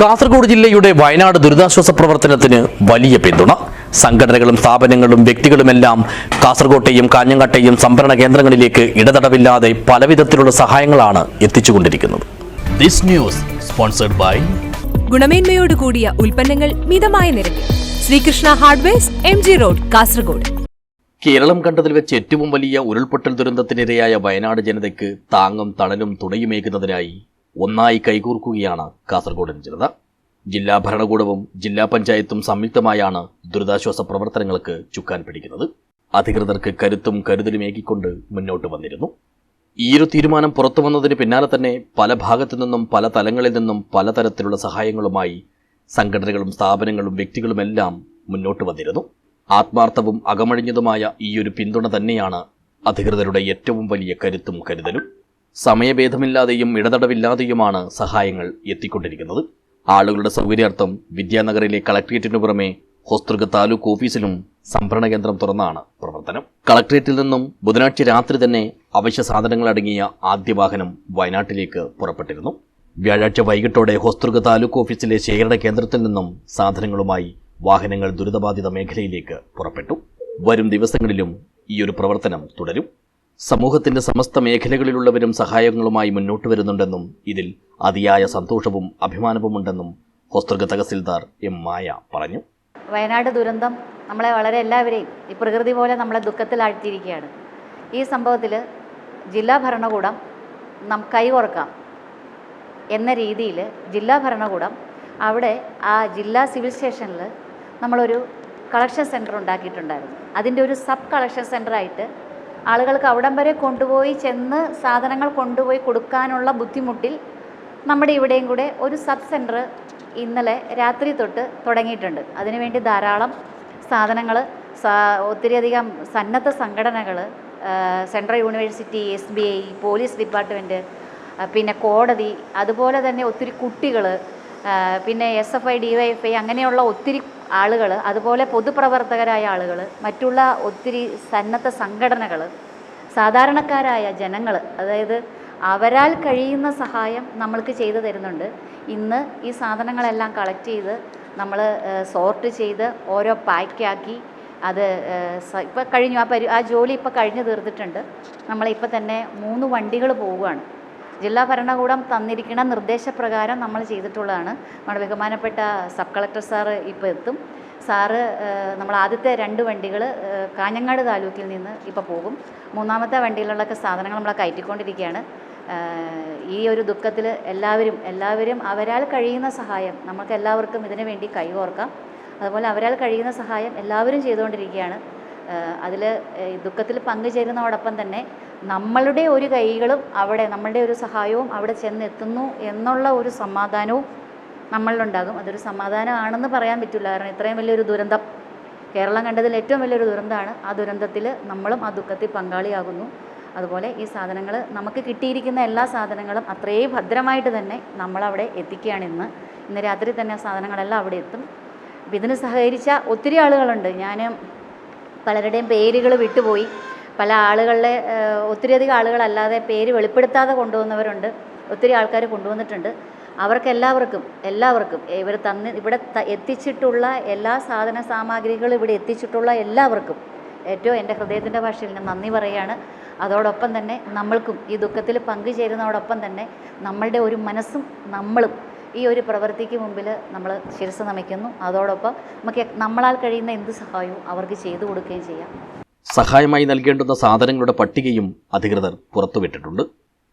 കാസർഗോഡ് ജില്ലയുടെ വയനാട് ദുരിതാശ്വാസ പ്രവർത്തനത്തിന് വലിയ പിന്തുണ. സംഘടനകളും സ്ഥാപനങ്ങളും വ്യക്തികളുമെല്ലാം കാസർഗോട്ടെയും കാഞ്ഞങ്ങാട്ടെയും സംഭരണ കേന്ദ്രങ്ങളിലേക്ക് ഇടതടവില്ലാതെ പലവിധത്തിലുള്ള സഹായങ്ങളാണ് എത്തിച്ചുകൊണ്ടിരിക്കുന്നത്. ദിസ് ന്യൂസ് സ്പോൺസർഡ് ബൈ ഗുണമേന്മയോട് കൂടിയ ഉൽപ്പന്നങ്ങൾ മിതമായ നിരക്കിൽ. Srikrishna hardwares M G road Kasargod. Keralam കണ്ടതിൽ വെച്ച് ഏറ്റവും വലിയ ഉരുൾപൊട്ടൽ ദുരന്തത്തിനിരയായ വയനാട് ജനതയ്ക്ക് താങ്ങും തണലും തുണയുമേകുന്നതിനായി ഒന്നായി കൈകോർക്കുകയാണ് കാസർഗോഡൻ ജനത. ജില്ലാ ഭരണകൂടവും ജില്ലാ പഞ്ചായത്തും സംയുക്തമായാണ് ദുരിതാശ്വാസ പ്രവർത്തനങ്ങൾക്ക് ചുക്കാൻ പിടിക്കുന്നത്. അധികൃതർക്ക് കരുത്തും കരുതലുമേകിക്കൊണ്ട് മുന്നോട്ട് വന്നിരുന്നു. ഈ ഒരു തീരുമാനം പുറത്തു വന്നതിന് പിന്നാലെ തന്നെ പല ഭാഗത്തു നിന്നും പല തലങ്ങളിൽ നിന്നും പലതരത്തിലുള്ള സഹായങ്ങളുമായി സംഘടനകളും സ്ഥാപനങ്ങളും വ്യക്തികളുമെല്ലാം മുന്നോട്ട് വന്നിരുന്നു. ആത്മാർത്ഥവും അകമഴിഞ്ഞതുമായ ഈയൊരു പിന്തുണ തന്നെയാണ് അധികൃതരുടെ ഏറ്റവും വലിയ കരുത്തും കരുതലും. സമയഭേദമില്ലാതെയും ഇടതടവില്ലാതെയുമാണ് സഹായങ്ങൾ എത്തിക്കൊണ്ടിരിക്കുന്നത്. ആളുകളുടെ സൗകര്യാർത്ഥം വിദ്യാനഗറിലെ കളക്ട്രേറ്റിനു പുറമെ ഹോസ്തൃക താലൂക്ക് ഓഫീസിലും സംഭരണ കേന്ദ്രം തുറന്നാണ് പ്രവർത്തനം. കളക്ട്രേറ്റിൽ നിന്നും ബുധനാഴ്ച രാത്രി തന്നെ അവശ്യ സാധനങ്ങൾ അടങ്ങിയ ആദ്യ വാഹനം വയനാട്ടിലേക്ക് പുറപ്പെട്ടിരുന്നു. വ്യാഴാഴ്ച വൈകിട്ടോടെ ഹോസ്തൃക താലൂക്ക് ഓഫീസിലെ ശേഖരണ കേന്ദ്രത്തിൽ നിന്നും സാധനങ്ങളുമായി വാഹനങ്ങൾ ദുരിതബാധിത മേഖലയിലേക്ക് പുറപ്പെട്ടു. വരും ദിവസങ്ങളിലും ഈ ഒരു പ്രവർത്തനം തുടരും. സമൂഹത്തിന്റെ സമസ്ത മേഖലകളിലുള്ളവരും സഹായങ്ങളുമായി മുന്നോട്ട് വരുന്നുണ്ടെന്നും ഇതിൽ അതിയായ സന്തോഷവും അഭിമാനവുമുണ്ടെന്നും ഹോസ്തൃക തഹസിൽദാർ എം മായ പറഞ്ഞു. വയനാട് ദുരന്തം നമ്മളെ വളരെ എല്ലാവരെയും ഈ പ്രകൃതി പോലെ നമ്മളെ ദുഃഖത്തിലാഴ്ത്തിയിരിക്കുകയാണ്. ഈ സംഭവത്തിൽ ജില്ലാ ഭരണകൂടം നം കൈകോർക്കാം എന്ന രീതിയിൽ ജില്ലാ ഭരണകൂടം അവിടെ ആ ജില്ലാ സിവിൽ സ്റ്റേഷനിൽ നമ്മളൊരു കളക്ഷൻ സെന്റർ ഉണ്ടാക്കിയിട്ടുണ്ടായിരുന്നു. അതിന്റെ ഒരു സബ് കളക്ഷൻ സെന്ററായിട്ട് ആളുകൾക്ക് അവിടം വരെ കൊണ്ടുപോയി ചെന്ന് സാധനങ്ങൾ കൊണ്ടുപോയി കൊടുക്കാനുള്ള ബുദ്ധിമുട്ടിൽ നമ്മുടെ ഇവിടെയും കൂടെ ഒരു സബ് സെന്റർ ഇന്നലെ രാത്രി തൊട്ട് തുടങ്ങിയിട്ടുണ്ട്. അതിനുവേണ്ടി ധാരാളം സാധനങ്ങൾ ഒത്തിരിയധികം സന്നദ്ധ സംഘടനകൾ central university S B I police department പിന്നെ കോടതി അതുപോലെ തന്നെ ഒത്തിരി കുട്ടികൾ പിന്നെ S F I D Y F I അങ്ങനെയുള്ള ഒത്തിരി ആളുകൾ അതുപോലെ പൊതുപ്രവർത്തകരായ ആളുകൾ മറ്റുള്ള ഒത്തിരി സന്നദ്ധ സംഘടനകൾ സാധാരണക്കാരായ ജനങ്ങൾ അതായത് അവരാൽ കഴിയുന്ന സഹായം നമ്മൾക്ക് ചെയ്തു തരുന്നുണ്ട്. ഇന്ന് ഈ സാധനങ്ങളെല്ലാം കളക്ട് ചെയ്ത് നമ്മൾ സോർട്ട് ചെയ്ത് ഓരോ പാക്കാക്കി അത് ഇപ്പോൾ കഴിഞ്ഞു ആ പരി ആ ജോലി ഇപ്പോൾ കഴിഞ്ഞു തീർത്തിട്ടുണ്ട്. നമ്മളിപ്പോൾ തന്നെ മൂന്ന് വണ്ടികൾ പോവുകയാണ്. ജില്ലാ ഭരണകൂടം തന്നിരിക്കുന്ന നിർദ്ദേശപ്രകാരം നമ്മൾ ചെയ്തിട്ടുള്ളതാണ്. നമ്മുടെ ബഹുമാനപ്പെട്ട സബ് കളക്ടർ സാറ് ഇപ്പോൾ എത്തും. സാറ് നമ്മൾ ആദ്യത്തെ രണ്ട് വണ്ടികൾ കാഞ്ഞങ്ങാട് താലൂക്കിൽ നിന്ന് ഇപ്പോൾ പോകും. മൂന്നാമത്തെ വണ്ടികളിലൊക്കെ സാധനങ്ങൾ നമ്മൾ കയറ്റിക്കൊണ്ടിരിക്കുകയാണ് ഈ ഒരു ദുഃഖത്തിൽ എല്ലാവരും എല്ലാവരും അവരാൽ കഴിയുന്ന സഹായം നമുക്ക് എല്ലാവർക്കും ഇതിനു വേണ്ടി കൈകോർക്കാം. അതുപോലെ അവരാൽ കഴിയുന്ന സഹായം എല്ലാവരും ചെയ്തുകൊണ്ടിരിക്കുകയാണ് അതിൽ ദുഃഖത്തിൽ പങ്കുചേരുന്നതോടൊപ്പം തന്നെ നമ്മളുടെ ഒരു കൈകളും അവിടെ നമ്മളുടെ ഒരു സഹായവും അവിടെ ചെന്നെത്തുന്നു എന്നുള്ള ഒരു സമാധാനവും നമ്മളിലുണ്ടാകും. അതൊരു സമാധാനമാണെന്ന് പറയാൻ പറ്റില്ല. കാരണം ഇത്രയും വലിയൊരു ദുരന്തം കേരളം കണ്ടതിൽ ഏറ്റവും വലിയൊരു ദുരന്തമാണ്. ആ ദുരന്തത്തിൽ നമ്മളും ആ ദുഃഖത്തിൽ പങ്കാളിയാകുന്നു. അതുപോലെ ഈ സാധനങ്ങൾ നമുക്ക് കിട്ടിയിരിക്കുന്ന എല്ലാ സാധനങ്ങളും അത്രയും ഭദ്രമായിട്ട് തന്നെ നമ്മളവിടെ എത്തിക്കുകയാണ് ഇന്ന് ഇന്ന് രാത്രി തന്നെ ആ സാധനങ്ങളെല്ലാം അവിടെ എത്തും. അപ്പം ഇതിന് സഹകരിച്ച ഒത്തിരി ആളുകളുണ്ട്. ഞാൻ പലരുടെയും പേരുകൾ വിട്ടുപോയി. പല ആളുകളുടെ ഒത്തിരിയധികം ആളുകളല്ലാതെ പേര് വെളിപ്പെടുത്താതെ കൊണ്ടുവന്നവരുണ്ട്. ഒത്തിരി ആൾക്കാർ കൊണ്ടുവന്നിട്ടുണ്ട്. അവർക്കെല്ലാവർക്കും എല്ലാവർക്കും ഇവർ തന്ന് ഇവിടെ എത്തിച്ചിട്ടുള്ള എല്ലാ സാധന സാമഗ്രികളും ഇവിടെ എത്തിച്ചിട്ടുള്ള എല്ലാവർക്കും ഏറ്റവും എന്റെ ഹൃദയത്തിന്റെ ഭാഷയിൽ ഞാൻ നന്ദി പറയുകയാണ്. അതോടൊപ്പം തന്നെ നമ്മൾക്കും ഈ ദുഃഖത്തിൽ പങ്കുചേരുന്നതോടൊപ്പം തന്നെ നമ്മളുടെ ഒരു മനസ്സും നമ്മളും ഈ ഒരു പ്രവൃത്തിക്ക് മുമ്പിൽ നമ്മൾ ശിരസ് നമിക്കുന്നു. അതോടൊപ്പം നമുക്ക് നമ്മളാൽ കഴിയുന്ന എന്ത് സഹായവും അവർക്ക് ചെയ്തു കൊടുക്കുകയും ചെയ്യാം. സഹായമായി നൽകേണ്ടുന്ന സാധനങ്ങളുടെ പട്ടികയും അധികൃതർ പുറത്തുവിട്ടിട്ടുണ്ട്.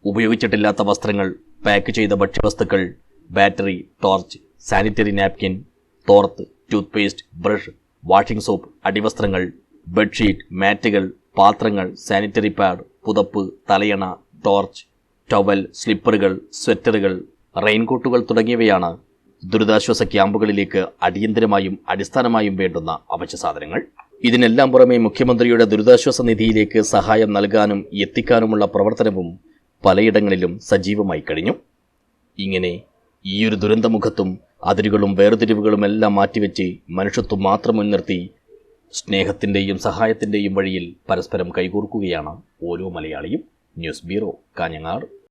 ഉപയോഗിച്ചിട്ടില്ലാത്ത വസ്ത്രങ്ങൾ പാക്ക് ചെയ്ത ഭക്ഷ്യവസ്തുക്കൾ ബാറ്ററി ടോർച്ച് സാനിറ്ററി നാപ്കിൻ തോർത്ത് toothpaste brush washing soap അടിവസ്ത്രങ്ങൾ ബെഡ്ഷീറ്റ് മാറ്റുകൾ പാത്രങ്ങൾ സാനിറ്ററി പാഡ് പുതപ്പ് തലയണ ടോർച്ച് ടവൽ സ്ലിപ്പറുകൾ സ്വെറ്ററുകൾ റെയിൻകോട്ടുകൾ തുടങ്ങിയവയാണ് ദുരിതാശ്വാസ ക്യാമ്പുകളിലേക്ക് അടിയന്തരമായും അടിസ്ഥാനമായും വേണ്ടുന്ന അവശ്യ സാധനങ്ങൾ. ഇതിനെല്ലാം പുറമെ മുഖ്യമന്ത്രിയുടെ ദുരിതാശ്വാസ നിധിയിലേക്ക് സഹായം നൽകാനും എത്തിക്കാനുമുള്ള പ്രവർത്തനവും പലയിടങ്ങളിലും സജീവമായി കഴിഞ്ഞു. ഇങ്ങനെ ഈയൊരു ദുരന്തമുഖത്തും അതിരുകളും വേർതിരിവുകളുമെല്ലാം മാറ്റിവെച്ച് മനുഷ്യത്വം മാത്രം മുൻനിർത്തി സ്നേഹത്തിന്റെയും സഹായത്തിന്റെയും വഴിയിൽ പരസ്പരം കൈകോർക്കുകയാണ് ഓരോ മലയാളിയും. News bureau Kanhangad.